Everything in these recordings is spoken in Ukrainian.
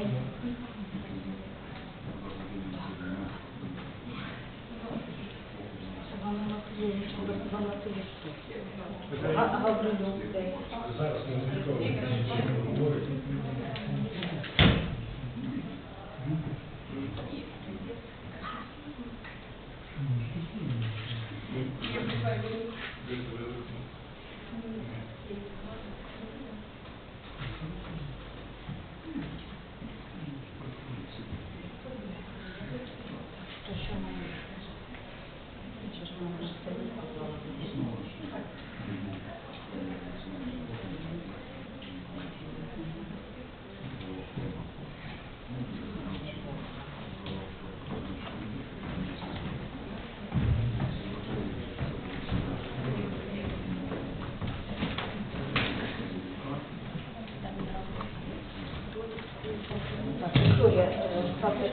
день. А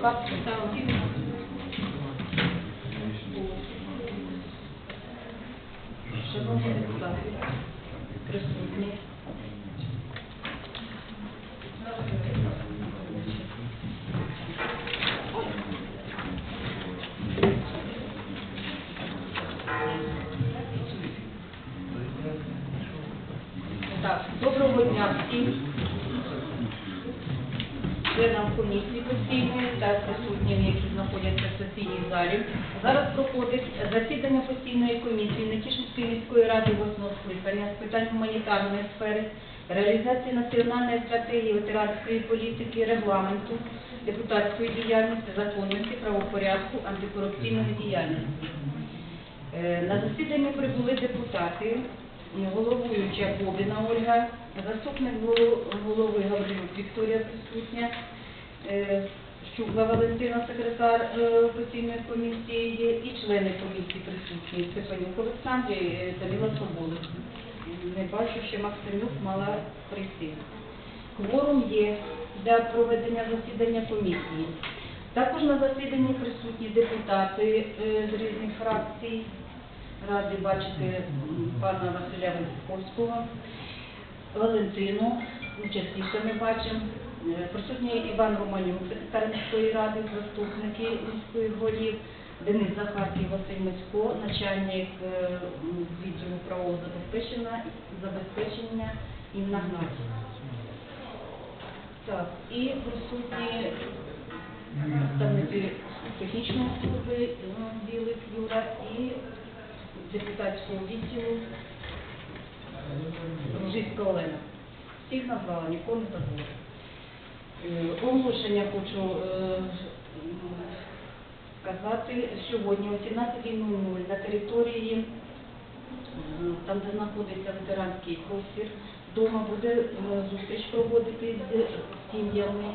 Quatro. Засідання постійної комісії Нетішинської міської ради 8 скликання з питань гуманітарної сфери, реалізації національної стратегії ветеранської політики, регламенту, депутатської діяльності, законності, правопорядку, антикорупційної діяльності. Е, На засідання прибули депутати, головуюча Бобіна Ольга, заступник голови Гаврилюк Вікторія присутня, е, Валентина, секретар е, постійної комісії і члени комісії присутні. Степанюк Олександр е, та Міла Соболик. Не бачу, ще Максимюк мала прийти. Кворум є для проведення засідання комісії. Також на засіданні присутні депутати е, з різних фракцій. Ради бачити пана Василя Високовського, Валентину, ну, частіше ми бачимо. Е, Присутній Іван Романюк, секретар міської ради, заступники міських голів, Денис Захарків, Василь Мисько, начальник е, відділу правового забезпечення, забезпечення Інна Гнатівна. Так, і присутні представники технічної служби Білик Юра і депутатського відділу Ружицька Олена. Всіх назвала, нікого не забула. Е, Оголошення хочу е, сказати. Сьогодні о 17.00 на території, е, там де знаходиться ветеранський простір, вдома буде зустріч проводити з сім'ями.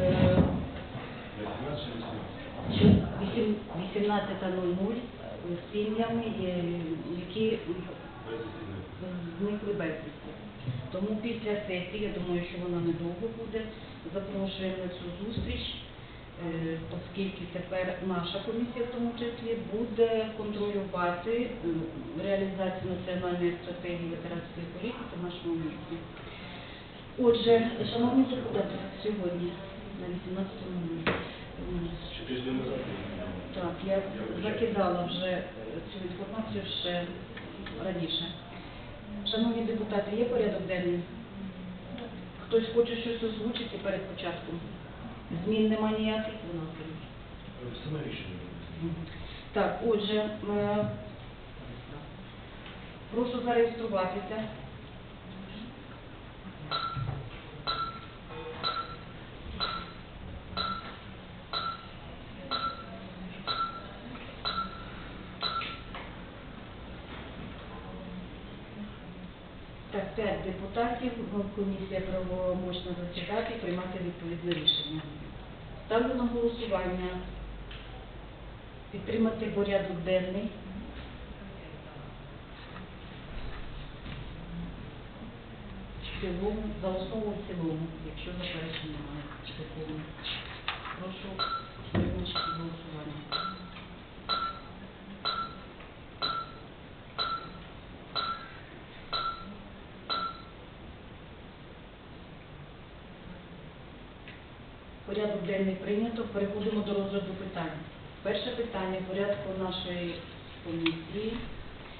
Е, що вісім- 18.00 з сім'ями, які зникли безвісти. Тому після сесії, я думаю, що вона недовго буде, запрошуємо на цю зустріч, е, оскільки тепер наша комісія в тому числі буде контролювати е, реалізацію національної стратегії ветеранської політики в нашому місті. Отже, шановні депутати, сьогодні на 18.00 м, так, я закидала вже е, цю інформацію ще раніше. Шановні депутати, є порядок денний? Хтось хоче щось озвучити перед початком? Змін нема ніяких у нас. Саме рішення. Так, отже, е, прошу зареєструватися. Депутатів, комісія правомочна засідати і приймати відповідне рішення. Ставлю на голосування підтримати порядок денний. Цілому, за основу в цілому, якщо заперечень немає. Прошу визначити голосування. Порядок денний прийнято. Переходимо до розгляду питань. Перше питання порядку нашої комісії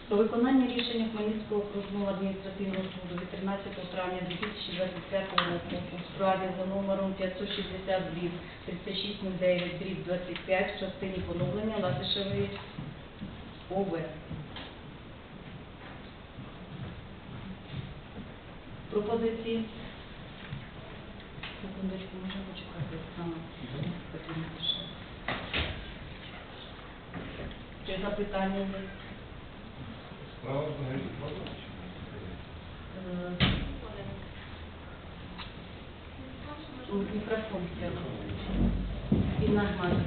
про виконання рішення Хмельницького окружного адміністративного суду від 13 травня 2025 року у справі за номером 560 дріб 3609 дріб 25 в частині поновлення Латишевої ОВ. Пропозиції? Секундочку, можна почекати? саме потрібно пише. Чи запитання є? Справа взагалі можна? Е, у Мікрофон треба. Інна Гмазик.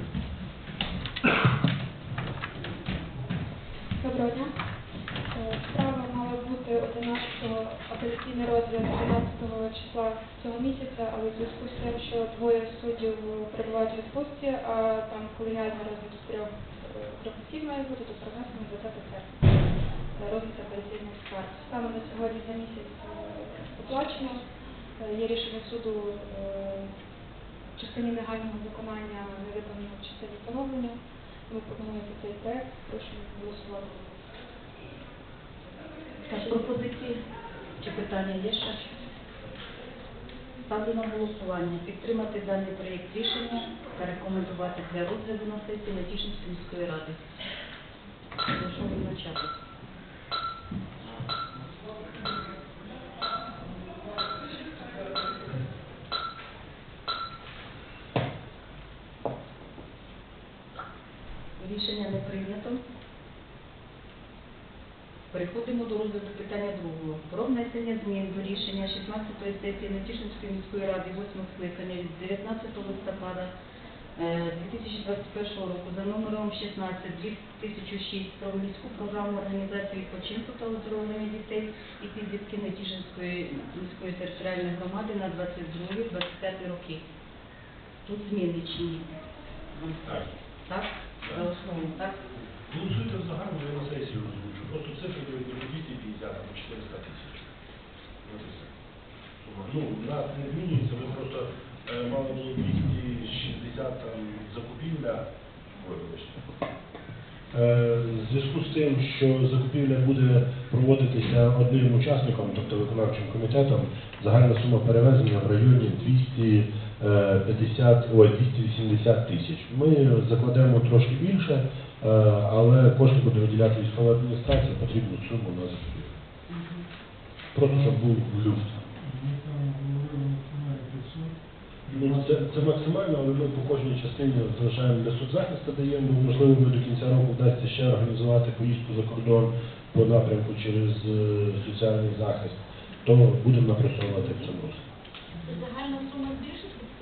Доброго дня. Е, Справа мала бути 11-го, апеляційний розгляд 11 числа цього місяця, але в зв'язку з тим, що двоє суддів перебувають у відпустці, а там колегіальний розгляд з трьох е, трьох осіб має бути, то перенесено за 10 серпня. Е, Розгляд апеляційних скарг. Саме на сьогодні за місяць е, оплачено. Е, Є рішення суду е, в частині негайного виконання не виконано в частині поновлення. Ми пропонуємо цей проект, прошу голосувати. Пропозиції чи питання є ще? Ставлю на голосування. Підтримати даний проєкт рішення та рекомендувати для розгляду на сесії Латішинської міської ради. Прошу визначатися. Рішення не прийнято. Переходимо до розгляду питання другого. Про внесення змін до рішення 16-ї сесії Натішинської міської ради 8 скликання від 19 листопада е, 2021 року за номером 16 2006 про міську програму організації відпочинку та оздоровлення дітей і підлітків Натішинської міської територіальної громади на 22-25 роки. Тут зміни чи ні? Так. Так? За основу, так? Загально я на озвучу. Просто дають не по 250, а 400 тисяч. От і все. Ну, у нас не змінюється, ми просто е, мали було 260 там закупівля. Ой, вибачте. Е, В зв'язку з тим, що закупівля буде проводитися одним учасником, тобто виконавчим комітетом, загальна сума перевезення в районі 250, ой, 280 тисяч. Ми закладемо трошки більше, е, але кошти буде виділяти військова адміністрація, потрібну суму на закупівлю. Просто щоб був люфт. Ну, це, це максимально, але ми по кожній частині залишаємо для соцзахисту, даємо, бо, можливо, ми до кінця року вдасться ще організувати поїздку за кордон по напрямку через е, соціальний захист, то будемо напрацьовувати в цьому році.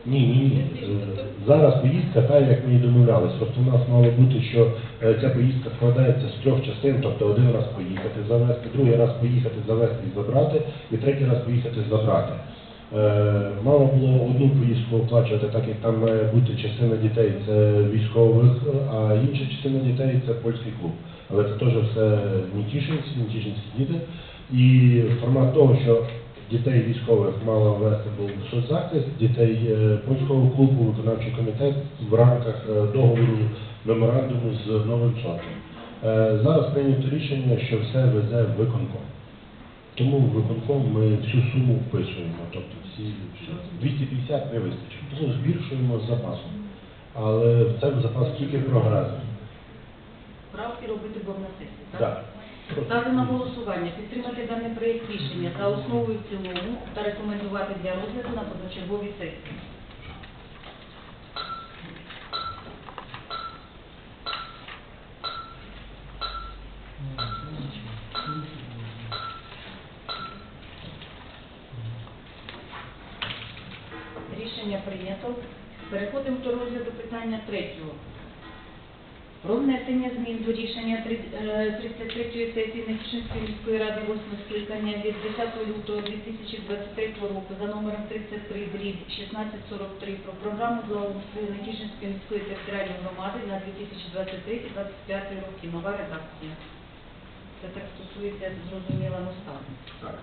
Ні, ні, ні. Е, Зараз поїздка та, як ми і домовлялись. Тобто у нас мало бути, що е, ця поїздка складається з трьох частин, тобто один раз поїхати, завести, другий раз поїхати, завести і забрати, і третій раз поїхати забрати. Е, Мало було одну поїздку оплачувати, так як там має бути частина дітей це військових, а інша частина дітей це польський клуб. Але це теж все нетішинці, нетішинські діти. І формат того, що дітей військових мало ввести був соцзахист, дітей е, польського клубу, виконавчий комітет в рамках е, договору меморандуму з новим СОТом. Е, Зараз прийнято рішення, що все везе в виконком. Тому в виконком ми всю суму вписуємо, тобто всі, всі 250 не вистачить. Тому збільшуємо з запасом. Але це запас тільки програми. Правки робити бо на сесії, так? Так. Ставлю на голосування. Підтримати даний проєкт рішення за основу і в цілому та рекомендувати для розгляду на позачерговій сесії. Рішення прийнято. Переходимо до розгляду питання третього. Про внесення змін до рішення е, 33-ї сесії Нетішинської міської ради 8 скликання від 10 лютого 2023 року за номером 33 дріб 1643 про програму благоустрою Нетішинської міської територіальної громади на 2023-2025 роки. Нова редакція. Це так стосується, зрозуміло, моста. Так.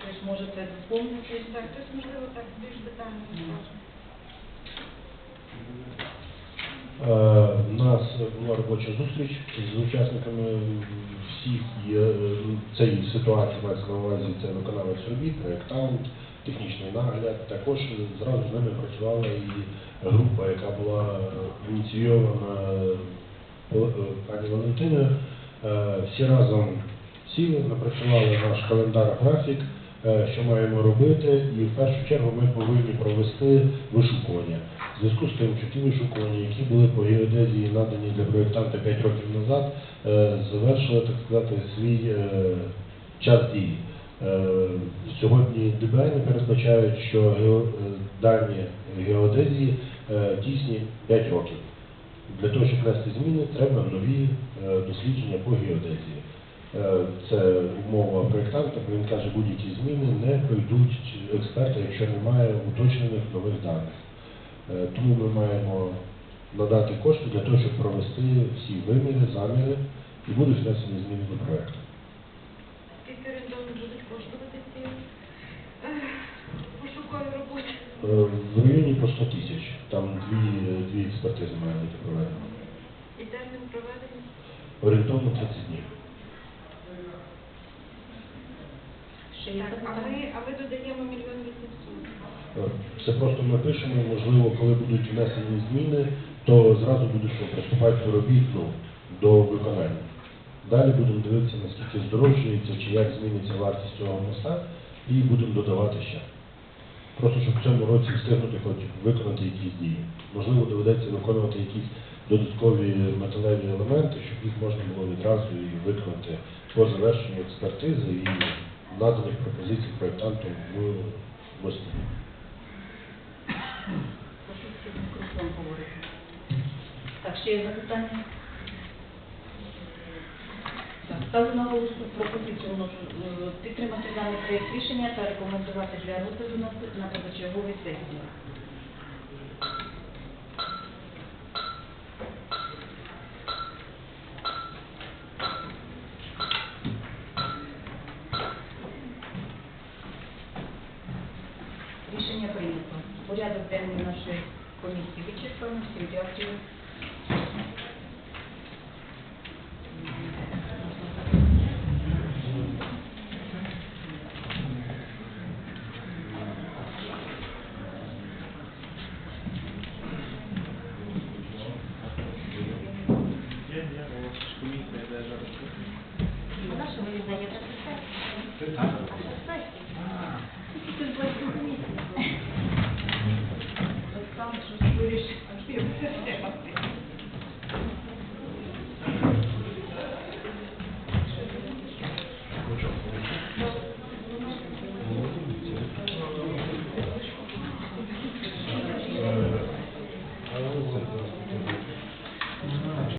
Щось можете доповнити? Так, хтось, можливо, так більш детально Ні. скаже. Е, була робоча зустріч з учасниками всіх цієї ситуації, мається на увазі це виконавець робіт, проєктант, технічний нагляд. Також зразу з ними працювала і група, яка була ініційована е, пані Валентиною. Е, Всі разом сіли, напрацювали наш календар графік, е, що маємо робити, і в першу чергу ми повинні провести вишукування. В зв'язку з тим, що ті вишукування, які були по геодезії надані для проєктанта 5 років назад, е, завершили, так сказати, свій е, час дії. Е, Сьогодні ДБН передбачають, що дані геодезії дійсні 5 років. Для того, щоб внести зміни, треба нові дослідження по геодезії. Це умова проєктанта, бо він каже, будь-які зміни не пройдуть експерти, якщо немає уточнених нових даних. Е, Тому ми маємо надати кошти для того, щоб провести всі виміри, заміри і будуть внесені зміни до проєкту. Скільки орієнтовно будуть коштувати ці е, пошукові роботи? Е, В районі по 100 тисяч. Там дві, дві експертизи мають бути проведені. І термін проведення? Орієнтовно 30 днів. Ще є Так, а ми, а ми додаємо мільйон вісімсот. Е, Це просто ми пишемо, можливо, коли будуть внесені зміни, то зразу будуть приступати до робіт ну, до виконання. Далі будемо дивитися, наскільки здорожчується, чи як зміниться вартість цього моста, і будемо додавати ще. Просто щоб в цьому році встигнути хоч виконати якісь дії. Можливо, доведеться виконувати якісь додаткові металеві елементи, щоб їх можна було відразу і виконати по завершенню експертизи і наданих пропозицій проєктантом в мості. Прошу всіх мікрофон говорити. Так, ще є запитання? Так, ставлю на голосу пропозицію е, підтримати даний проєкт рішення та рекомендувати для розгляду на, позачерговій сесії. засідання нашої комісії вичерпано. Всім дякую. Thank you. i sounds a system.